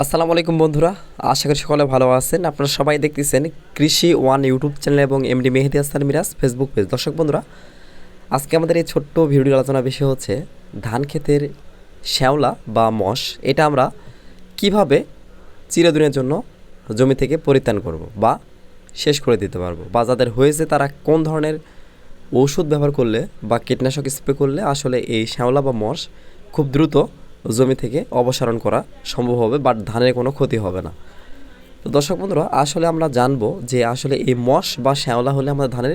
আসসালামু আলাইকুম বন্ধুরা, আশা করি সকলে ভালো আছেন। আপনারা সবাই দেখতেছেন কৃষি ওয়ান ইউটিউব চ্যানেল এবং MD Mehedi Hasan Miraj Facebook page. দর্শক বন্ধুরা, আজকে আমাদের এই ছোট্ট ভিডিও আলোচনা বিষয় হচ্ছে ধান ক্ষেতের শ্যাওলা বা মশ এটা আমরা কীভাবে চিরদিনের জন্য জমি থেকে পরিত্রাণ করব বা শেষ করে দিতে পারব বা যাদের হয়েছে তারা কোন ধরনের ওষুধ ব্যবহার করলে বা কীটনাশক স্প্রে করলে আসলে এই শ্যাওলা বা মশ খুব দ্রুত জমি থেকে অপসারণ করা সম্ভব হবে বাট ধানের কোনো ক্ষতি হবে না। তো দর্শক বন্ধুরা, আসলে আমরা জানব যে আসলে এই মশ বা শ্যাওলা হলে আমাদের ধানের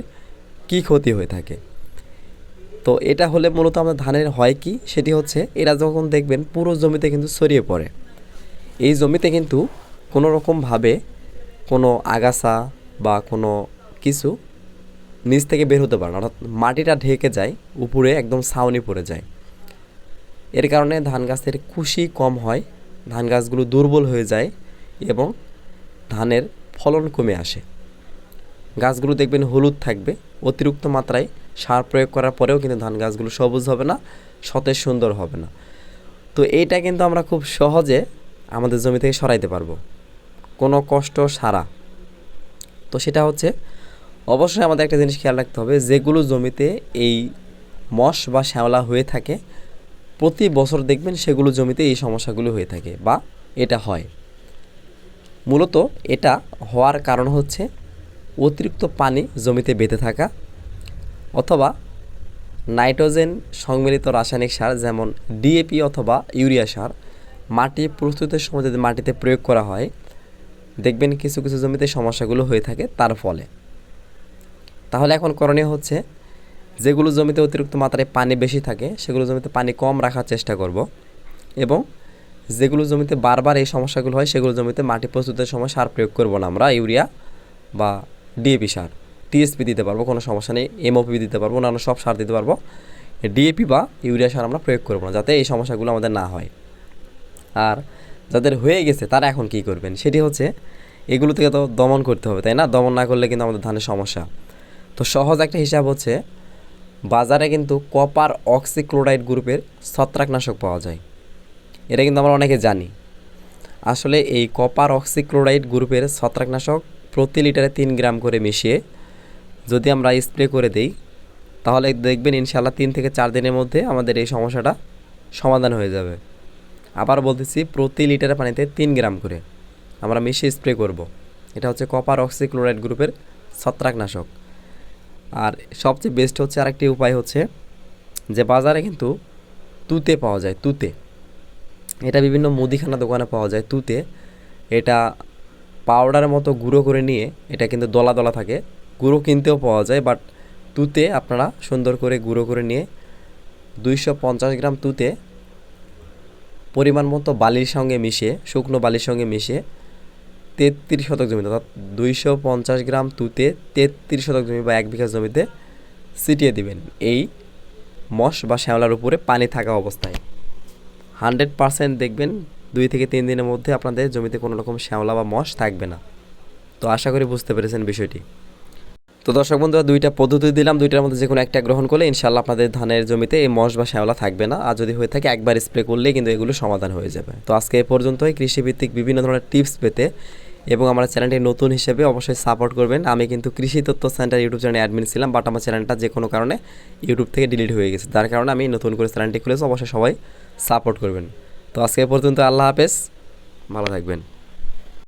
কী ক্ষতি হয়ে থাকে। তো এটা হলে মূলত আমাদের ধানের হয় কি? সেটি হচ্ছে এরা যখন দেখবেন পুরো জমিতে কিন্তু ছড়িয়ে পড়ে। এই জমিতে কিন্তু কোনো রকমভাবে কোনো আগাছা বা কোনো কিছু নিচ থেকে বের হতে পারে না, অর্থাৎ মাটিটা ঢেকে যায়, উপরে একদম ছাউনি পড়ে যায়। এর কারণে ধান গাছের খুশি কম হয়, ধান গাছগুলো দুর্বল হয়ে যায় এবং ধানের ফলন কমে আসে। গাছগুলো দেখবেন হলুদ থাকবে, অতিরিক্ত মাত্রায় সার প্রয়োগ করার পরেও কিন্তু ধান গাছগুলো সবুজ হবে না, সতেজ সুন্দর হবে না। তো এইটা কিন্তু আমরা খুব সহজে আমাদের জমি থেকে সরাইতে পারব। কোনো কষ্ট সারা তো সেটা হচ্ছে, অবশ্যই আমাদের একটা জিনিস খেয়াল রাখতে হবে, যেগুলো জমিতে এই মশ বা শ্যাওলা হয়ে থাকে প্রতি বছর দেখবেন সেগুলো জমিতে এই সমস্যাগুলো হয়ে থাকে বা এটা হয়। মূলত এটা হওয়ার কারণ হচ্ছে অতিরিক্ত পানি জমিতে বেঁধে থাকা অথবা নাইট্রোজেন সম্মিলিত রাসায়নিক সার যেমন ডিএপি অথবা ইউরিয়া সার মাটি প্রস্তুতের সময় যদি মাটিতে প্রয়োগ করা হয়, দেখবেন কিছু কিছু জমিতে সমস্যাগুলো হয়ে থাকে তার ফলে। তাহলে এখন করণীয় হচ্ছে যেগুলো জমিতে অতিরিক্ত মাত্রায় পানি বেশি থাকে, সেগুলো জমিতে পানি কম রাখার চেষ্টা করব। এবং যেগুলো জমিতে বারবার এই সমস্যাগুলো হয়, সেগুলো জমিতে মাটি প্রস্তুতের সময় সার প্রয়োগ করব না আমরা, ইউরিয়া বা ডিএপি সার। টিএসপি দিতে পারব, কোনো সমস্যা নেই। এমওপি দিতে পারব, অন্যান্য সব সার দিতে পারব। ডিএপি বা ইউরিয়া সার আমরা প্রয়োগ করব না, যাতে এই সমস্যাগুলো আমাদের না হয়। আর যাদের হয়ে গেছে, তারা এখন কি করবেন? সেটি হচ্ছে, এগুলো থেকে তো দমন করতে হবে, তাই না? দমন না করলে কিন্তু আমাদের ধানের সমস্যা। তো সহজ একটা হিসাব হচ্ছে বাজারে কিন্তু কপার অক্সিক্লোরাইড গ্রুপের ছত্রাকনাশক পাওয়া যায়। এটা কিন্তু আমরা অনেকে জানি। আসলে এই কপার অক্সিক্লোরাইড গ্রুপের ছত্রাকনাশক প্রতি লিটারে তিন গ্রাম করে মিশিয়ে যদি আমরা স্প্রে করে দেই, তাহলে দেখবেন ইনশাল্লাহ তিন থেকে চার দিনের মধ্যে আমাদের এই সমস্যাটা সমাধান হয়ে যাবে। আবার বলতেছি, প্রতি লিটারে পানিতে তিন গ্রাম করে আমরা মিশিয়ে স্প্রে করব। এটা হচ্ছে কপার অক্সিক্লোরাইড গ্রুপের ছত্রাকনাশক। আর সবচেয়ে বেস্ট হচ্ছে আরেকটি উপায় হচ্ছে যে বাজারে কিন্তু তুতে পাওয়া যায়, তুতে। এটা বিভিন্ন মুদিখানা দোকানে পাওয়া যায়, তুতে। এটা পাউডারের মতো গুঁড়ো করে নিয়ে এটা কিন্তু দলা দলা থাকে। গুঁড়ো কিনতেও পাওয়া যায় বাট তুতে আপনারা সুন্দর করে গুঁড়ো করে নিয়ে দুইশো পঞ্চাশ গ্রাম তুতে পরিমাণ মতো বালির সঙ্গে মিশিয়ে, শুকনো বালির সঙ্গে মিশিয়ে তেত্রিশ শতক জমিতে, অর্থাৎ দুইশো পঞ্চাশ গ্রাম তুতে তেত্রিশ শতক জমি বা এক বিঘা জমিতে ছিটিয়ে দিবেন। এই মশ বা শ্যাওলার উপরে পানি থাকা অবস্থায়। হান্ড্রেড পারসেন্ট দেখবেন দুই থেকে তিন দিনের মধ্যে আপনাদের জমিতে কোনো রকম শ্যাওলা বা মশ থাকবে না। তো আশা করি বুঝতে পেরেছেন বিষয়টি। তো দর্শক বন্ধুরা, দুইটা পদ্ধতি দিলাম। দুইটার মধ্যে যে কোনো একটা গ্রহণ করলে ইনশাল্লাহ আপনাদের ধানের জমিতে এই মশ বা শ্যাওলা থাকবে না। আর যদি হয়ে থাকে একবার স্প্রে করলেই কিন্তু এগুলো সমাধান হয়ে যাবে। তো আজকে এ পর্যন্তই। কৃষিভিত্তিক বিভিন্ন ধরনের টিপস পেতে এবং আমার চ্যানেলটি নতুন হিসেবে অবশ্যই সাপোর্ট করবেন। আমি কিন্তু কৃষি তথ্য সেন্টার ইউটিউব চ্যানেলে অ্যাডমিন ছিলাম বাট আমার চ্যানেলটা যে কোনো কারণে ইউটিউব থেকে ডিলিট হয়ে গেছে। তার কারণে আমি নতুন করে চ্যানেলটি খুলেছি, অবশ্যই সবাই সাপোর্ট করবেন। তো আজকে পর্যন্ত আল্লাহ হাফেজ, ভালো থাকবেন।